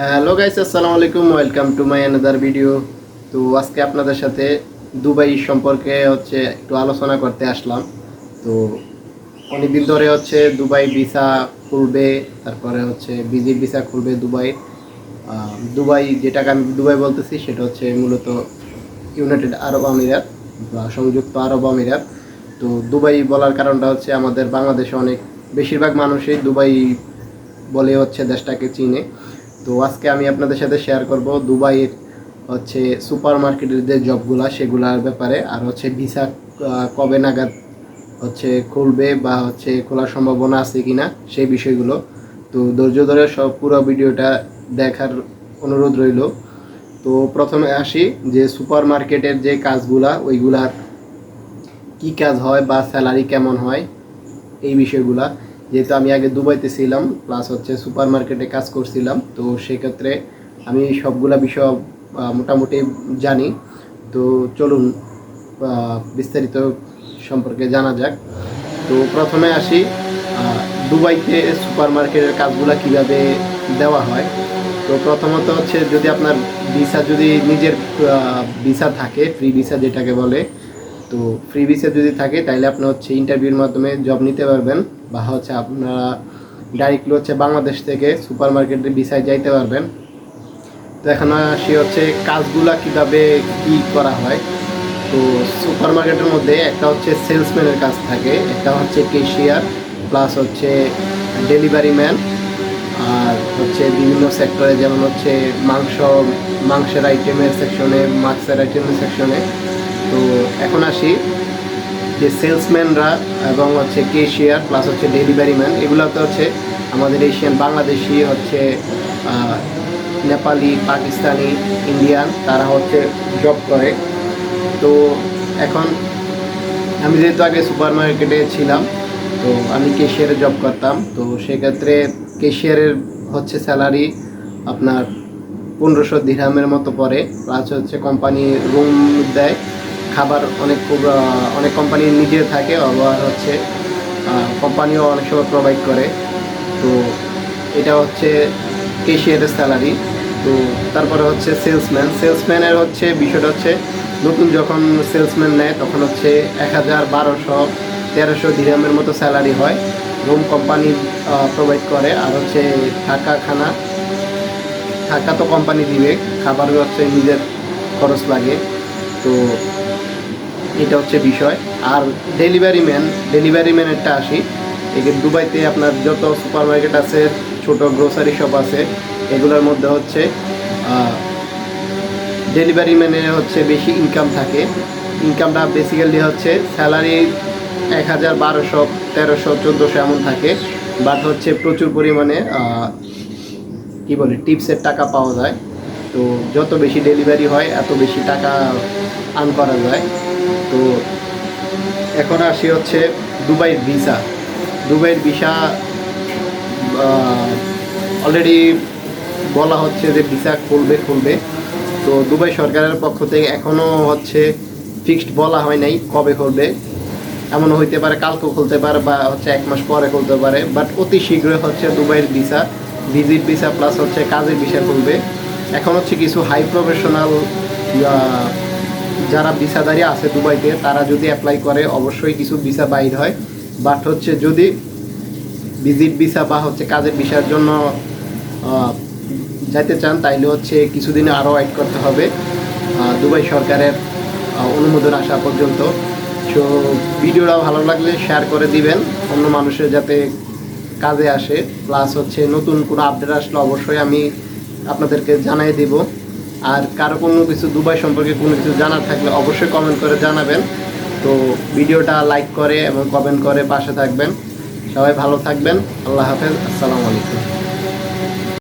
Hello guys আসসালামু আলাইকুম welcome to my another video তো আজকে আপনাদের সাথে দুবাই সম্পর্কে হচ্ছে একটু আলোচনা করতে আসলাম। তো অনেকদিন ধরে হচ্ছে দুবাই ভিসা খুলবে, তারপরে হচ্ছে ভিজিট ভিসা খুলবে দুবাই। দুবাই যেটাকে আমি দুবাই বলতেছি, সেটা হচ্ছে মূলত ইউনাইটেড আরব আমিরাত বা সংযুক্ত আরব আমিরাত তো দুবাই বলার কারণটা হচ্ছে আমাদের বাংলাদেশে অনেক, বেশিরভাগ মানুষই দুবাই বলে হচ্ছে দেশটাকে চিনে। তো আজকে আমি আপনাদের সাথে শেয়ার করব দুবাইয়ের হচ্ছে সুপার মার্কেটের যে জবগুলা সেগুলার ব্যাপারে। আর হচ্ছে ভিসা কবে নাগাদ হচ্ছে খুলবে বা হচ্ছে খোলার সম্ভাবনা আছে কি না সেই বিষয়গুলো। তো ধৈর্য ধরে সব পুরো ভিডিওটা দেখার অনুরোধ রইল। তো প্রথমে আসি যে সুপার মার্কেটের যে কাজগুলা, ওইগুলার কি কাজ হয় বা স্যালারি কেমন হয়, এই বিষয়গুলা। যেহেতু আমি আগে দুবাইতে ছিলাম প্লাস হচ্ছে সুপার মার্কেটে কাজ করছিলাম, তো সেক্ষেত্রে আমি সবগুলা বিষয় মোটামুটি জানি। তো চলুন বিস্তারিত সম্পর্কে জানা যাক। তো প্রথমে আসি দুবাইতে সুপার মার্কেটের কাজগুলা কীভাবে দেওয়া হয়? তো প্রথমত হচ্ছে যদি আপনার ভিসা যদি নিজের ভিসা থাকে ফ্রি ভিসা যেটাকে বলে, তো ফ্রি ভিসা যদি থাকে তাহলে আপনি হচ্ছে ইন্টারভিউর মাধ্যমে জব নিতে পারবেন। বা হচ্ছে আপনারা ডাইরেক্টলি হচ্ছে বাংলাদেশ থেকে সুপার মার্কেটে ভিসায় যাইতে পারবেন। তো এখন আসি হচ্ছে কাজগুলা কীভাবে কি করা হয়। তো সুপার মার্কেটের মধ্যে একটা হচ্ছে সেলসম্যানের কাজ থাকে, একটা হচ্ছে কেশিয়ার প্লাস হচ্ছে ডেলিভারি ম্যান আর হচ্ছে বিভিন্ন সেক্টরে যেমন হচ্ছে মাংস, মাংসের আইটেমের সেকশনে মাছের আইটেমের সেকশনে তো এখন আসি যে সেলসম্যানরা এবং হচ্ছে কেশিয়ার প্লাস হচ্ছে ডেলিভারি ম্যান এগুলো তো হচ্ছে আমাদের এশিয়ান বাংলাদেশি হচ্ছে নেপালি, পাকিস্তানি ইন্ডিয়ান তারা হচ্ছে জব করে। তো এখন আমি যেহেতু আগে সুপার মার্কেটে ছিলাম, তো আমি কেশিয়ারে জব করতাম। তো সেক্ষেত্রে কেশিয়ারের হচ্ছে স্যালারি আপনার পনেরোশো দিরহামের মতো পড়ে প্লাস হচ্ছে কোম্পানি রুম দেয়। খাবার অনেক অনেক কোম্পানি নিজে থাকে, আবার হচ্ছে কোম্পানিও অনেক সময় প্রোভাইড করে। তো এটা হচ্ছে কেশিয়ারের স্যালারি তো তারপরে হচ্ছে সেলসম্যান সেলসম্যানের হচ্ছে বিষয়টা হচ্ছে, নতুন যখন সেলসম্যান নেয়, তখন হচ্ছে এক হাজার বারোশো তেরোশো দিরামের মতো স্যালারি হয়। রুম কোম্পানি প্রোভাইড করে। আর হচ্ছে থাকা খানা থাকা তো কোম্পানি দিবে। খাবারও হচ্ছে নিজের খরচ লাগে। তো এটা হচ্ছে বিষয়। আর ডেলিভারি ম্যান ডেলিভারি ম্যানেরটা আসি। এখানে দুবাইতে আপনার যত সুপার মার্কেট আছে, ছোট গ্রোসারি শপ আছে, এগুলোর মধ্যে হচ্ছে ডেলিভারি ম্যানের হচ্ছে বেশি ইনকাম থাকে। ইনকামটা বেসিক্যালি হচ্ছে স্যালারি এক হাজার বারোশো, তেরোশো, চোদ্দোশো এমন থাকে। বাট হচ্ছে প্রচুর পরিমাণে কি বলে টিপসের টাকা পাওয়া যায়। তো যত বেশি ডেলিভারি হয়, এত বেশি টাকা আর্ন করা যায়। তো এখন আসি হচ্ছে দুবাইয়ের ভিসা। দুবাইয়ের ভিসা অলরেডি বলা হচ্ছে যে ভিসা খুলবে খুলবে তো দুবাই সরকারের পক্ষ থেকে এখনও হচ্ছে ফিক্সড বলা হয় নাই কবে খুলবে এমন হইতে পারে কালকে খুলতে পারে বা হচ্ছে এক মাস পরে খুলতে পারে। বাট অতি শীঘ্রই হচ্ছে দুবাইয়ের ভিসা ভিজিট ভিসা প্লাস হচ্ছে কাজের ভিসা খুলবে। এখন হচ্ছে কিছু হাই প্রফেশনাল যারা ভিসাদারি আছে দুবাইতে, তারা যদি অ্যাপ্লাই করে, অবশ্যই কিছু ভিসা বাইর হয়। বাট হচ্ছে যদি ভিজিট ভিসা বা হচ্ছে কাজের ভিসার জন্য যাইতে চান, তাইলে হচ্ছে কিছুদিনে আরও ওয়েট করতে হবে দুবাই সরকারের অনুমোদন আসা পর্যন্ত। সো ভিডিওটা ভালো লাগলে শেয়ার করে দিবেন, অন্য মানুষের যাতে কাজে আসে। প্লাস হচ্ছে নতুন কোনো আপডেট আসলে অবশ্যই আমি আপনাদেরকে জানাই দেব। আর কারও কোনো কিছু দুবাই সম্পর্কে কোনো কিছু জানার থাকলে অবশ্যই কমেন্ট করে জানাবেন। তো ভিডিওটা লাইক করে এবং কমেন্ট করে পাশে থাকবেন। সবাই ভালো থাকবেন। আল্লাহ হাফেজ। আসসালামু আলাইকুম।